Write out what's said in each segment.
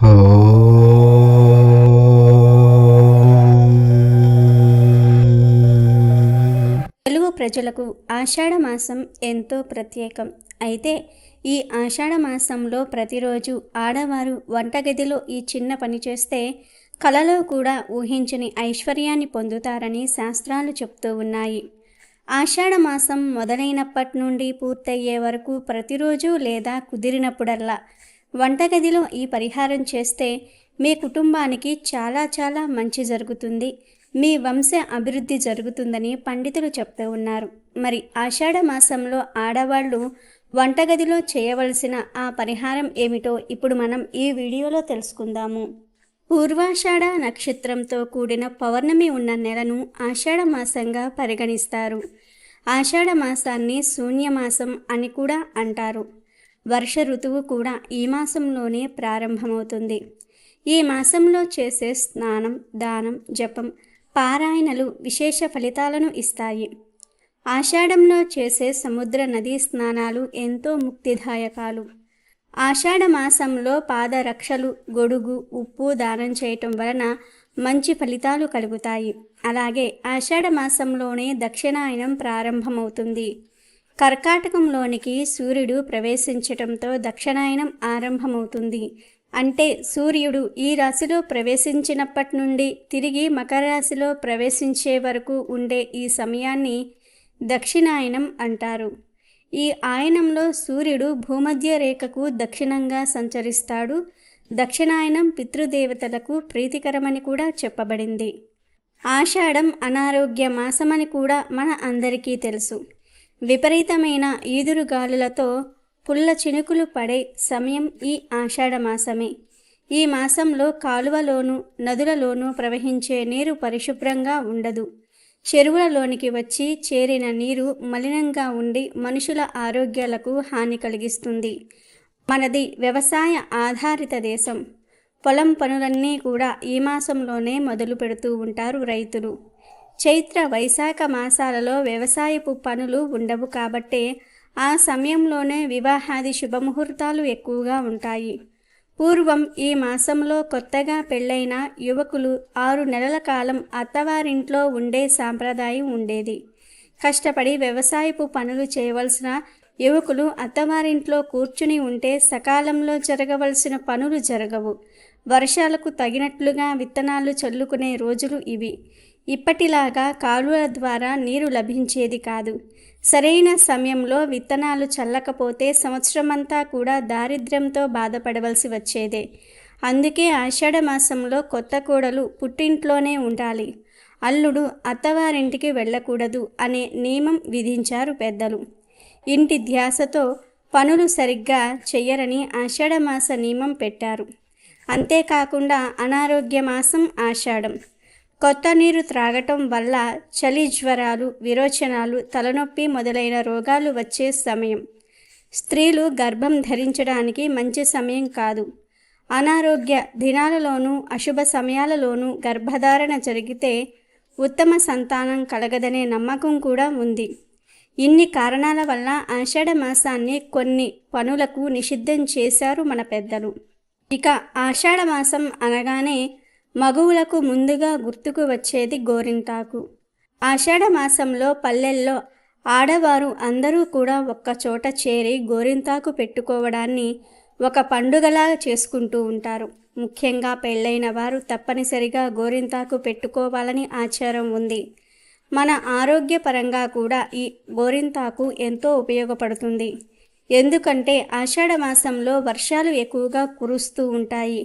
తెలుగు ప్రజలకు ఆషాఢ మాసం ఎంతో ప్రత్యేకం. అయితే ఈ ఆషాఢ మాసంలో ప్రతిరోజు ఆడవారు వంటగదిలో ఈ చిన్న పని చేస్తే కలలో కూడా ఊహించని ఐశ్వర్యాన్ని పొందుతారని శాస్త్రాలు చెప్తూ ఉన్నాయి. ఆషాఢ మాసం మొదలైనప్పటి నుండి పూర్తయ్యే వరకు ప్రతిరోజు లేదా కుదిరినప్పుడల్లా వంటగదిలో ఈ పరిహారం చేస్తే మీ కుటుంబానికి చాలా చాలా మంచి జరుగుతుంది. మీ వంశ అభివృద్ధి జరుగుతుందని పండితులు చెప్తూ ఉన్నారు. మరి ఆషాఢ మాసంలో ఆడవాళ్ళు వంటగదిలో చేయవలసిన ఆ పరిహారం ఏమిటో ఇప్పుడు మనం ఈ వీడియోలో తెలుసుకుందాము. పూర్వాషాఢ నక్షత్రంతో కూడిన పౌర్ణమి ఉన్న నెలను ఆషాఢ మాసంగా పరిగణిస్తారు. ఆషాఢ మాసాన్ని శూన్యమాసం అని కూడా అంటారు. వర్ష ఋతువు కూడా ఈ మాసంలోనే ప్రారంభమవుతుంది. ఈ మాసంలో చేసే స్నానం దానం జపం పారాయణలు విశేష ఫలితాలను ఇస్తాయి. ఆషాఢంలో చేసే సముద్ర నదీ స్నానాలు ఎంతో ముక్తిదాయకాలు. ఆషాఢ మాసంలో పాదరక్షలు గొడుగు ఉప్పు దానం చేయటం వలన మంచి ఫలితాలు కలుగుతాయి. అలాగే ఆషాఢ మాసంలోనే దక్షిణాయనం ప్రారంభమవుతుంది. కర్కాటకంలోనికి సూర్యుడు ప్రవేశించటంతో దక్షిణాయనం ఆరంభమవుతుంది. అంటే సూర్యుడు ఈ రాశిలో ప్రవేశించినప్పటి నుండి తిరిగి మకర రాశిలో ప్రవేశించే వరకు ఉండే ఈ సమయాన్ని దక్షిణాయనం అంటారు. ఈ ఆయనంలో సూర్యుడు భూమధ్య రేఖకు దక్షిణంగా సంచరిస్తాడు. దక్షిణాయనం పితృదేవతలకు ప్రీతికరమని కూడా చెప్పబడింది. ఆషాఢం అనారోగ్య మాసమని కూడా మన అందరికీ తెలుసు. విపరీతమైన ఈదురుగాలులతో పుల్ల చినుకులు పడే సమయం ఈ ఆషాఢ మాసమే ఈ మాసంలో కాలువలోనూ నదులలోనూ ప్రవహించే నీరు పరిశుభ్రంగా ఉండదు. చెరువులలోనికి వచ్చి చేరిన నీరు మలినంగా ఉండి మనుషుల ఆరోగ్యాలకు హాని కలిగిస్తుంది. మనది వ్యవసాయ ఆధారిత దేశం. పొలం పనులన్నీ కూడా ఈ మాసంలోనే మొదలు పెడుతూ ఉంటారు రైతులు. చైత్ర వైశాఖ మాసాలలో వ్యవసాయపు పనులు ఉండవు కాబట్టే ఆ సమయంలోనే వివాహాది శుభముహూర్తాలు ఎక్కువగా ఉంటాయి. పూర్వం ఈ మాసంలో కొత్తగా పెళ్ళైన యువకులు ఆరు నెలల కాలం అత్తవారింట్లో ఉండే సాంప్రదాయం ఉండేది. కష్టపడి వ్యవసాయపు పనులు చేయవలసిన యువకులు అత్తవారింట్లో కూర్చుని ఉంటే సకాలంలో జరగవలసిన పనులు జరగవు. వర్షాలకు తగినట్లుగా విత్తనాలు చల్లుకునే రోజులు ఇవి. ఇప్పటిలాగా కాలువల ద్వారా నీరు లభించేది కాదు. సరైన సమయంలో విత్తనాలు చల్లకపోతే సంవత్సరమంతా కూడా దారిద్ర్యంతో బాధపడవలసి వచ్చేదే. అందుకే ఆషాఢ మాసంలో కొత్త కోడలు పుట్టింట్లోనే ఉండాలి. అల్లుడు అత్తవారింటికి వెళ్ళకూడదు అనే నియమం విధించారు పెద్దలు. ఇంటి ధ్యాసతో పనులు సరిగ్గా చెయ్యరని ఆషాఢమాస నియమం పెట్టారు. అంతేకాకుండా అనారోగ్య మాసం ఆషాఢం. కొత్త నీరు త్రాగటం వల్ల చలి జ్వరాలు విరోచనాలు తలనొప్పి మొదలైన రోగాలు వచ్చే సమయం. స్త్రీలు గర్భం ధరించడానికి మంచి సమయం కాదు. అనారోగ్య దినాలలోనూ అశుభ సమయాలలోనూ గర్భధారణ జరిగితే ఉత్తమ సంతానం కలగదనే నమ్మకం కూడా ఉంది. ఇన్ని కారణాల వల్ల ఆషాఢ మాసాన్ని కొన్ని పనులకు నిషిద్ధం చేశారు మన పెద్దలు. ఇక ఆషాఢ మాసం అనగానే మగువులకు ముందుగా గుర్తుకు వచ్చేది గోరింటాకు. ఆషాఢ మాసంలో పల్లెల్లో ఆడవారు అందరూ కూడా ఒక్కచోట చేరి గోరింతాకు పెట్టుకోవడాన్ని ఒక పండుగలా చేసుకుంటూ ఉంటారు. ముఖ్యంగా పెళ్ళైన వారు తప్పనిసరిగా గోరింతాకు పెట్టుకోవాలని ఆచారం ఉంది. మన ఆరోగ్యపరంగా కూడా ఈ గోరింతాకు ఎంతో ఉపయోగపడుతుంది. ఎందుకంటే ఆషాఢ మాసంలో వర్షాలు ఎక్కువగా కురుస్తూ ఉంటాయి.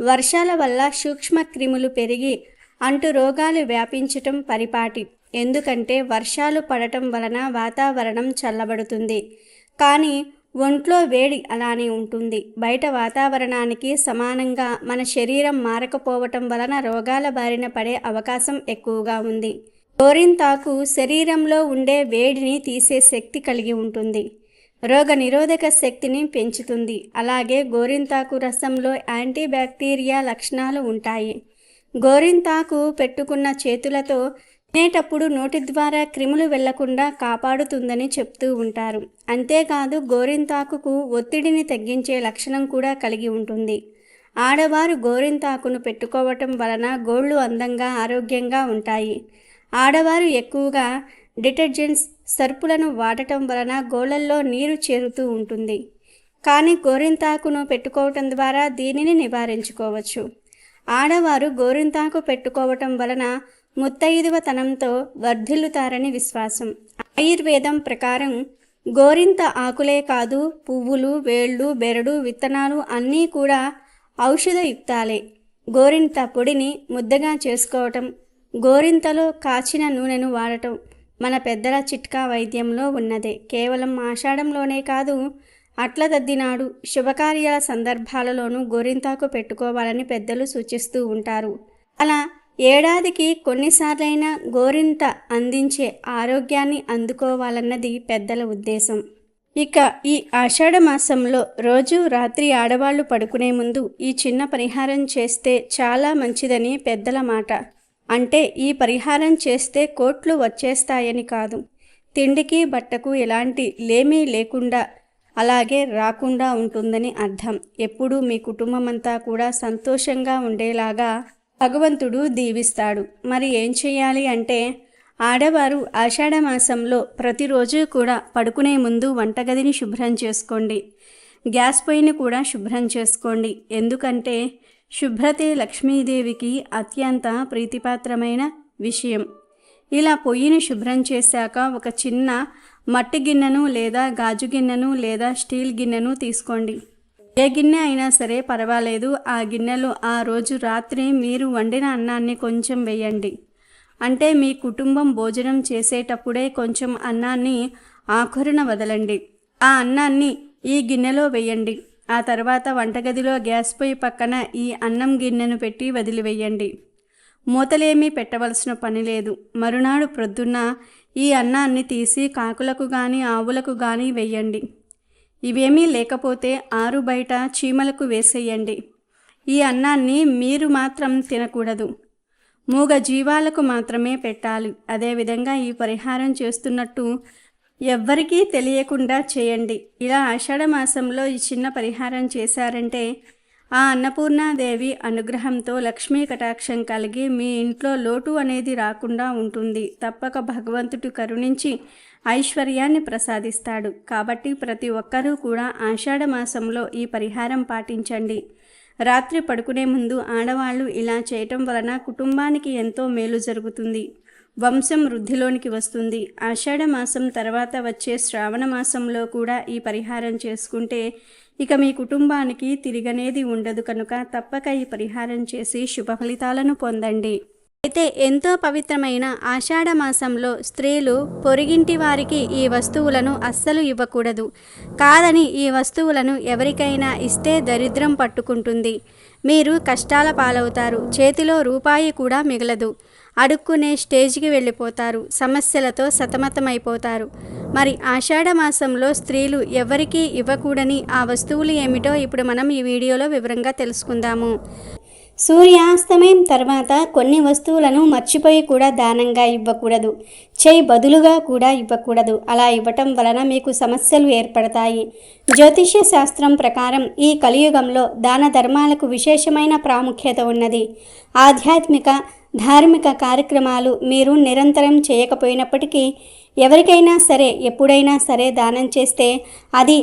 వర్షాల వల్ల సూక్ష్మ క్రిములు పెరిగి అంటు రోగాలు వ్యాపించటం పరిపాటి. ఎందుకంటే వర్షాలు పడటం వలన వాతావరణం చల్లబడుతుంది. కానీ ఒంట్లో వేడి అలానే ఉంటుంది. బయట వాతావరణానికి సమానంగా మన శరీరం మారకపోవటం వలన రోగాల బారిన పడే అవకాశం ఎక్కువగా ఉంది. గోరింతాకు శరీరంలో ఉండే వేడిని తీసే శక్తి కలిగి ఉంటుంది. రోగ నిరోధక శక్తిని పెంచుతుంది. అలాగే గోరింతాకు రసంలో యాంటీబ్యాక్టీరియా లక్షణాలు ఉంటాయి. గోరింతాకు పెట్టుకున్న చేతులతో తినేటప్పుడు నోటి ద్వారా క్రిములు వెళ్ళకుండా కాపాడుతుందని చెప్తూ ఉంటారు. అంతేకాదు గోరింతాకుకు ఒత్తిడిని తగ్గించే లక్షణం కూడా కలిగి ఉంటుంది. ఆడవారు గోరింతాకును పెట్టుకోవటం వలన గోళ్ళు అందంగా ఆరోగ్యంగా ఉంటాయి. ఆడవారు ఎక్కువగా డిటర్జెంట్స్ సర్పులను వాడటం వలన గోళల్లో నీరు చేరుతూ ఉంటుంది. కానీ గోరింతాకును పెట్టుకోవటం ద్వారా దీనిని నివారించుకోవచ్చు. ఆడవారు గోరింతాకు పెట్టుకోవటం వలన ముత్తైదువతనంతో వర్ధిల్లుతారని విశ్వాసం. ఆయుర్వేదం ప్రకారం గోరింత ఆకులే కాదు పువ్వులు వేళ్ళు బెరడు విత్తనాలు అన్నీ కూడా ఔషధయుక్తాలే గోరింత పొడిని ముద్దగా చేసుకోవటం గోరింతలో కాచిన నూనెను వాడటం మన పెద్దల చిట్కా వైద్యంలో ఉన్నదే. కేవలం ఆషాఢంలోనే కాదు అట్ల దద్దినాడు శుభకార్యాల సందర్భాలలోనూ గోరింతాకు పెట్టుకోవాలని పెద్దలు సూచిస్తూ ఉంటారు. అలా ఏడాదికి కొన్నిసార్లైనా గోరింత అందించే ఆరోగ్యాన్ని అందుకోవాలన్నది పెద్దల ఉద్దేశం. ఇక ఈ ఆషాఢ మాసంలో రోజు రాత్రి ఆడవాళ్ళు పడుకునే ముందు ఈ చిన్న పరిహారం చేస్తే చాలా మంచిదని పెద్దల మాట. అంటే ఈ పరిహారం చేస్తే కోట్లు వచ్చేస్తాయని కాదు. తిండికి బట్టకు ఎలాంటి లేమీ లేకుండా అలాగే రాకుండా ఉంటుందని అర్థం. ఎప్పుడూ మీ కుటుంబం అంతా కూడా సంతోషంగా ఉండేలాగా భగవంతుడు దీవిస్తాడు. మరి ఏం చేయాలి అంటే ఆడవారు ఆషాఢమాసంలో ప్రతిరోజు కూడా పడుకునే ముందు వంటగదిని శుభ్రం చేసుకోండి. గ్యాస్ పొయ్యిని కూడా శుభ్రం చేసుకోండి. ఎందుకంటే శుభ్రతే లక్ష్మీదేవికి అత్యంత ప్రీతిపాత్రమైన విషయం. ఇలా పొయ్యిని శుభ్రం చేశాక ఒక చిన్న మట్టి గిన్నెను లేదా గాజు గిన్నెను లేదా స్టీల్ గిన్నెను తీసుకోండి. ఏ గిన్నె అయినా సరే పర్వాలేదు. ఆ గిన్నెలో ఆ రోజు రాత్రి మీరు వండిన అన్నాన్ని కొంచెం వేయండి. అంటే మీ కుటుంబం భోజనం చేసేటప్పుడే కొంచెం అన్నాన్ని ఆఖరున వదలండి. ఆ అన్నాన్ని ఈ గిన్నెలో వేయండి. ఆ తర్వాత వంటగదిలో గ్యాస్ పొయ్యి పక్కన ఈ అన్నం గిన్నెను పెట్టి వదిలివేయండి. మూతలేమీ పెట్టవలసిన పని లేదు. మరునాడు ప్రొద్దున్న ఈ అన్నాన్ని తీసి కాకులకు కానీ ఆవులకు కానీ వేయండి. ఇవేమీ లేకపోతే ఆరు బయట చీమలకు వేసేయండి. ఈ అన్నాన్ని మీరు మాత్రం తినకూడదు. మూగ జీవాలకు మాత్రమే పెట్టాలి. అదేవిధంగా ఈ పరిహారం చేస్తున్నట్టు ఎవ్వరికీ తెలియకుండా చేయండి. ఇలా ఆషాఢ మాసంలో ఈ చిన్న పరిహారం చేశారంటే ఆ అన్నపూర్ణాదేవి అనుగ్రహంతో లక్ష్మీ కటాక్షం కలిగి మీ ఇంట్లో లోటు అనేది రాకుండా ఉంటుంది. తప్పక భగవంతుడు కరుణించి ఐశ్వర్యాన్ని ప్రసాదిస్తాడు. కాబట్టి ప్రతి ఒక్కరూ కూడా ఆషాఢ మాసంలో ఈ పరిహారం పాటించండి. రాత్రి పడుకునే ముందు ఆడవాళ్ళు ఇలా చేయటం వలన కుటుంబానికి ఎంతో మేలు జరుగుతుంది. వంశం వృద్ధిలోనికి వస్తుంది. ఆషాఢ మాసం తర్వాత వచ్చే శ్రావణ మాసంలో కూడా ఈ పరిహారం చేసుకుంటే ఇక మీ కుటుంబానికి తిరిగనేది ఉండదు కనుక తప్పక ఈ పరిహారం చేసి శుభ ఫలితాలను పొందండి. అయితే ఎంతో పవిత్రమైన ఆషాఢ మాసంలో స్త్రీలు పొరిగింటి వారికి ఈ వస్తువులను అస్సలు ఇవ్వకూడదు. కాదని ఈ వస్తువులను ఎవరికైనా ఇస్తే దరిద్రం పట్టుకుంటుంది. మీరు కష్టాల పాలవుతారు. చేతిలో రూపాయి కూడా మిగలదు. అడుక్కునే స్టేజ్కి వెళ్ళిపోతారు. సమస్యలతో సతమతమైపోతారు. మరి ఆషాఢమాసంలో స్త్రీలు ఎవరికీ ఇవ్వకూడని ఆ వస్తువులు ఏమిటో ఇప్పుడు మనం ఈ వీడియోలో వివరంగా తెలుసుకుందాము. సూర్యాస్తమయం తర్వాత కొన్ని వస్తువులను మర్చిపోయి కూడా దానంగా ఇవ్వకూడదు. చేయి బదులుగా కూడా ఇవ్వకూడదు. అలా ఇవ్వటం వలన మీకు సమస్యలు ఏర్పడతాయి. జ్యోతిష్య శాస్త్రం ప్రకారం ఈ కలియుగంలో దాన ధర్మాలకు విశేషమైన ప్రాముఖ్యత ఉన్నది. ఆధ్యాత్మిక ధార్మిక కార్యక్రమాలు మీరు నిరంతరం చేయకపోయినప్పటికీ ఎవరికైనా సరే ఎప్పుడైనా సరే దానం చేస్తే అది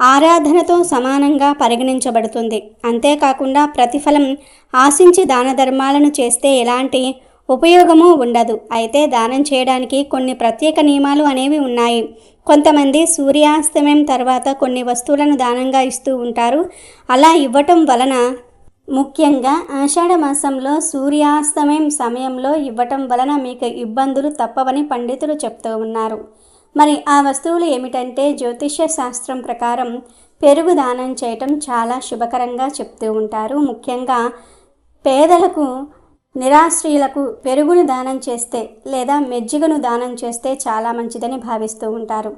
ఆరాధనతో సమానంగా పరిగణించబడుతుంది. అంతేకాకుండా ప్రతిఫలం ఆశించి దాన ధర్మాలను చేస్తే ఎలాంటి ఉపయోగము ఉండదు. అయితే దానం చేయడానికి కొన్ని ప్రత్యేక నియమాలు అనేవి ఉన్నాయి. కొంతమంది సూర్యాస్తమయం తర్వాత కొన్ని వస్తువులను దానంగా ఇస్తూ ఉంటారు. అలా ఇవ్వటం వలన ముఖ్యంగా ఆషాఢ మాసంలో సూర్యాస్తమయం సమయంలో ఇవ్వటం వలన మీకు ఇబ్బందులు తప్పవని పండితులు చెప్తూ ఉన్నారు. మరి ఆ వస్తువులు ఏమిటంటే జ్యోతిష్య శాస్త్రం ప్రకారం పెరుగు దానం చేయటం చాలా శుభకరంగా చెప్తూ ఉంటారు. ముఖ్యంగా పేదలకు నిరాశ్రయులకు పెరుగును దానం చేస్తే లేదా మెజ్జిగను దానం చేస్తే చాలా మంచిదని భావిస్తూ ఉంటారు.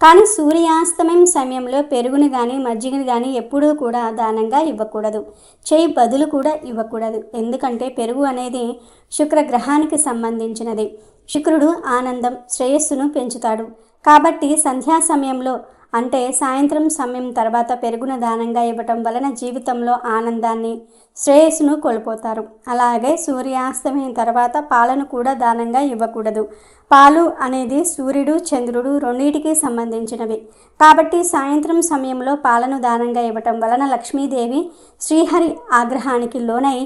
కానీ సూర్యాస్తమయం సమయంలో పెరుగుని కానీ మజ్జిగని కానీ ఎప్పుడూ కూడా దానంగా ఇవ్వకూడదు. చేయి బదులు కూడా ఇవ్వకూడదు. ఎందుకంటే పెరుగు అనేది శుక్ర గ్రహానికి సంబంధించినది. శుక్రుడు ఆనందం శ్రేయస్సును పెంచుతాడు. కాబట్టి సంధ్యా సమయంలో అంటే సాయంత్రం సమయం తర్వాత పెరుగున దానంగా ఇవ్వటం వలన జీవితంలో ఆనందాన్ని శ్రేయస్సును కోల్పోతారు. అలాగే సూర్యాస్తమయం తర్వాత పాలను కూడా దానంగా ఇవ్వకూడదు. పాలు అనేది సూర్యుడు చంద్రుడు రెండింటికి సంబంధించినవి. కాబట్టి సాయంత్రం సమయంలో పాలను దానంగా ఇవ్వటం వలన లక్ష్మీదేవి శ్రీహరి ఆగ్రహానికి లోనై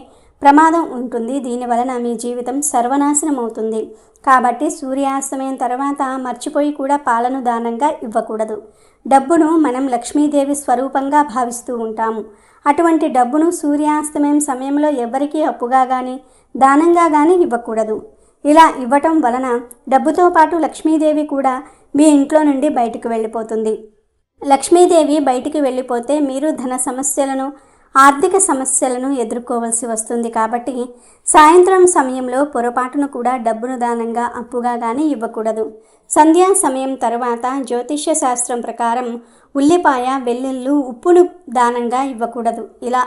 ప్రమాదం ఉంటుంది. దీని వలన మీ జీవితం సర్వనాశనం అవుతుంది కాబట్టి సూర్యాస్తమయం తర్వాత మర్చిపోయి కూడా పాలను దానంగా ఇవ్వకూడదు. డబ్బును మనం లక్ష్మీదేవి స్వరూపంగా భావిస్తూ ఉంటాము. అటువంటి డబ్బును సూర్యాస్తమయం సమయంలో ఎవరికీ అప్పుగా కానీ దానంగా కానీ ఇవ్వకూడదు. ఇలా ఇవ్వటం వలన డబ్బుతో పాటు లక్ష్మీదేవి కూడా మీ ఇంట్లో నుండి బయటకు వెళ్ళిపోతుంది. లక్ష్మీదేవి బయటికి వెళ్ళిపోతే మీరు ధన సమస్యలను ఆర్థిక సమస్యలను ఎదుర్కోవలసి వస్తుంది కాబట్టి సాయంత్రం సమయంలో పొరపాటును కూడా డబ్బును దానంగా అప్పుగా కానీ ఇవ్వకూడదు. సంధ్యా సమయం తర్వాత జ్యోతిష్య శాస్త్రం ప్రకారం ఉల్లిపాయ వెల్లుల్లు ఉప్పును దానంగా ఇవ్వకూడదు. ఇలా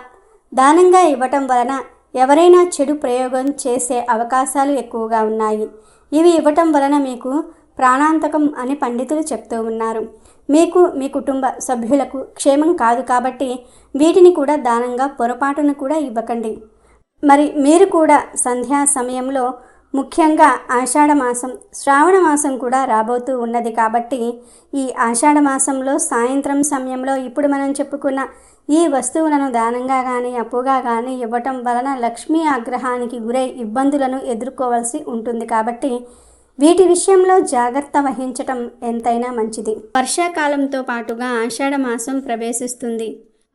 దానంగా ఇవ్వటం వలన ఎవరైనా చెడు ప్రయోగం చేసే అవకాశాలు ఎక్కువగా ఉన్నాయి. ఇవి ఇవ్వటం వలన మీకు ప్రాణాంతకం అని పండితులు చెప్తూ ఉన్నారు. మీకు మీ కుటుంబ సభ్యులకు క్షేమం కాదు కాబట్టి వీటిని కూడా దానంగా పొరపాటును కూడా ఇవ్వకండి. మరి మీరు కూడా సంధ్యా సమయంలో ముఖ్యంగా ఆషాఢ మాసం శ్రావణ మాసం కూడా రాబోతూ ఉన్నది కాబట్టి ఈ ఆషాఢ మాసంలో సాయంత్రం సమయంలో ఇప్పుడు మనం చెప్పుకున్న ఈ వస్తువులను దానంగా కానీ అప్పుగా కానీ ఇవ్వటం వలన లక్ష్మీ ఆగ్రహానికి గురై ఇబ్బందులను ఎదుర్కోవాల్సి ఉంటుంది కాబట్టి వీటి విషయంలో జాగ్రత్త వహించటం ఎంతైనా మంచిది. వర్షాకాలంతో పాటుగా ఆషాఢ మాసం ప్రవేశిస్తుంది.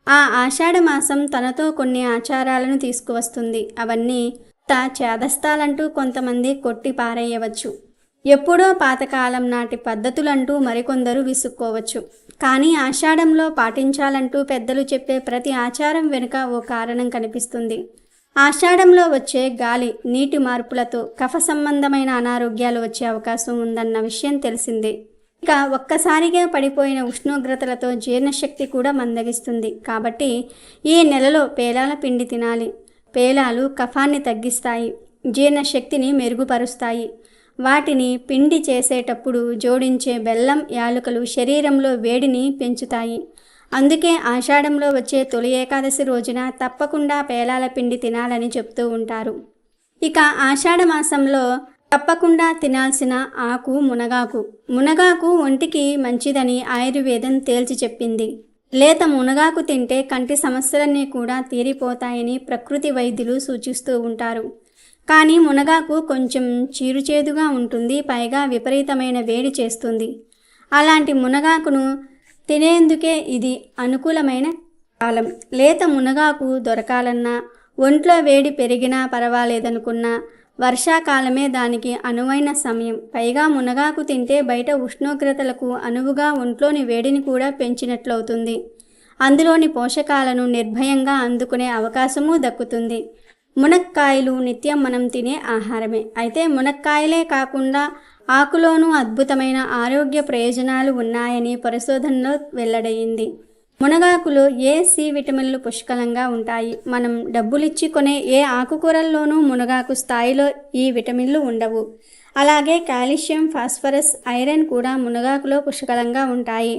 ఆ ఆషాఢ మాసం తనతో కొన్ని ఆచారాలను తీసుకువస్తుంది. అవన్నీ త చేదస్తాలంటూ కొంతమంది కొట్టి పారేయవచ్చు. ఎప్పుడో పాతకాలం నాటి పద్ధతులంటూ మరికొందరు విసుక్కోవచ్చు. కానీ ఆషాఢంలో పాటించాలంటూ పెద్దలు చెప్పే ప్రతి ఆచారం వెనుక ఓ కారణం కనిపిస్తుంది. ఆషాఢంలో వచ్చే గాలి నీటి మార్పులతో కఫ సంబంధమైన అనారోగ్యాలు వచ్చే అవకాశం ఉందన్న విషయం తెలిసిందే. ఇక ఒక్కసారిగా పడిపోయిన ఉష్ణోగ్రతలతో జీర్ణశక్తి కూడా మందగిస్తుంది. కాబట్టి ఈ నెలలో పేలాల పిండి తినాలి. పేలాలు కఫాన్ని తగ్గిస్తాయి జీర్ణశక్తిని మెరుగుపరుస్తాయి. వాటిని పిండి చేసేటప్పుడు జోడించే బెల్లం యాలుకలు శరీరంలో వేడిని పెంచుతాయి. అందుకే ఆషాఢంలో వచ్చే తొలి ఏకాదశి రోజున తప్పకుండా పేలాల పిండి తినాలని చెప్తూ ఉంటారు. ఇక ఆషాఢ మాసంలో తప్పకుండా తినాల్సిన ఆకు మునగాకు. మునగాకు ఒంటికి మంచిదని ఆయుర్వేదం తేల్చి చెప్పింది. లేత మునగాకు తింటే కంటి సమస్యలన్నీ కూడా తీరిపోతాయని ప్రకృతి వైద్యులు సూచిస్తూ ఉంటారు. కానీ మునగాకు కొంచెం చీరుచేదుగా ఉంటుంది పైగా విపరీతమైన వేడి చేస్తుంది. అలాంటి మునగాకును తినేందుకే ఇది అనుకూలమైన కాలం. లేత మునగాకు దొరకాలన్నా ఒంట్లో వేడి పెరిగినా పర్వాలేదనుకున్నా వర్షాకాలమే దానికి అనువైన సమయం. పైగా మునగాకు తింటే బయట ఉష్ణోగ్రతలకు అనువుగా ఒంట్లోని వేడిని కూడా పెంచినట్లవుతుంది. అందులోని పోషకాలను నిర్భయంగా అందుకునే అవకాశము దక్కుతుంది. మునక్కాయలు నిత్యం మనం తినే ఆహారమే. అయితే మునక్కాయలే కాకుండా ఆకులోనూ అద్భుతమైన ఆరోగ్య ప్రయోజనాలు ఉన్నాయని పరిశోధనలో వెల్లడయింది మునగాకులో ఏ సి విటమిన్లు పుష్కలంగా ఉంటాయి? మనం డబ్బులిచ్చి కొనే ఏ ఆకుకూరల్లోనూ మునగాకు స్థాయిలో ఈ విటమిన్లు ఉండవు. అలాగే కాల్షియం ఫాస్ఫరస్ ఐరన్ కూడా మునగాకులో పుష్కలంగా ఉంటాయి.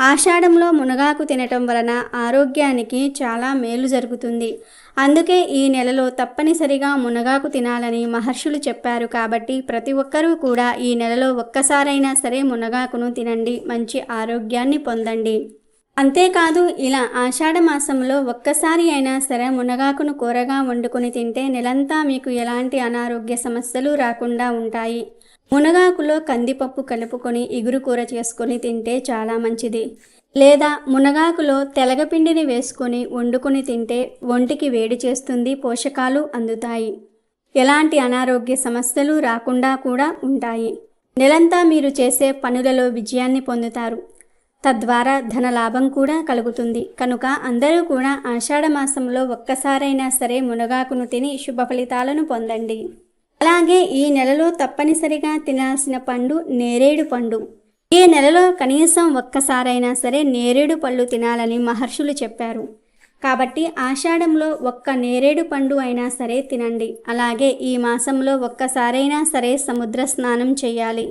ఆషాఢంలో మునగాకు తినటం వలన ఆరోగ్యానికి చాలా మేలు జరుగుతుంది. అందుకే ఈ నెలలో తప్పనిసరిగా మునగాకు తినాలని మహర్షులు చెప్పారు కాబట్టి ప్రతి ఒక్కరూ కూడా ఈ నెలలో ఒక్కసారైనా సరే మునగాకును తినండి. మంచి ఆరోగ్యాన్ని పొందండి. అంతేకాదు ఇలా ఆషాఢ మాసంలో ఒక్కసారి అయినా సరే మునగాకును కూరగా వండుకొని తింటే నెలంతా మీకు ఎలాంటి అనారోగ్య సమస్యలు రాకుండా ఉంటాయి. మునగాకులో కందిపప్పు కలుపుకొని ఇగురు కూర చేసుకొని తింటే చాలా మంచిది. లేదా మునగాకులో తెలగపిండిని వేసుకొని వండుకొని తింటే ఒంటికి వేడి చేస్తుంది పోషకాలు అందుతాయి. ఎలాంటి అనారోగ్య సమస్యలు రాకుండా కూడా ఉంటాయి. నెలంతా మీరు చేసే పనులలో విజయాన్ని పొందుతారు. తద్వారా ధన లాభం కూడా కలుగుతుంది. కనుక అందరూ కూడా ఆషాఢ మాసంలో ఒక్కసారైనా సరే మునగాకును తిని శుభ ఫలితాలను పొందండి. అలాగే ఈ నెలలో తప్పనిసరిగా తినాల్సిన పండు నేరేడు పండు. ఈ నెలలో కనీసం ఒక్కసారైనా సరే నేరేడు పళ్ళు తినాలని మహర్షులు చెప్పారు. కాబట్టి ఆషాఢంలో ఒక్క నేరేడు పండు అయినా సరే తినండి. అలాగే ఈ మాసంలో ఒక్కసారైనా సరే సముద్ర స్నానం చేయాలి.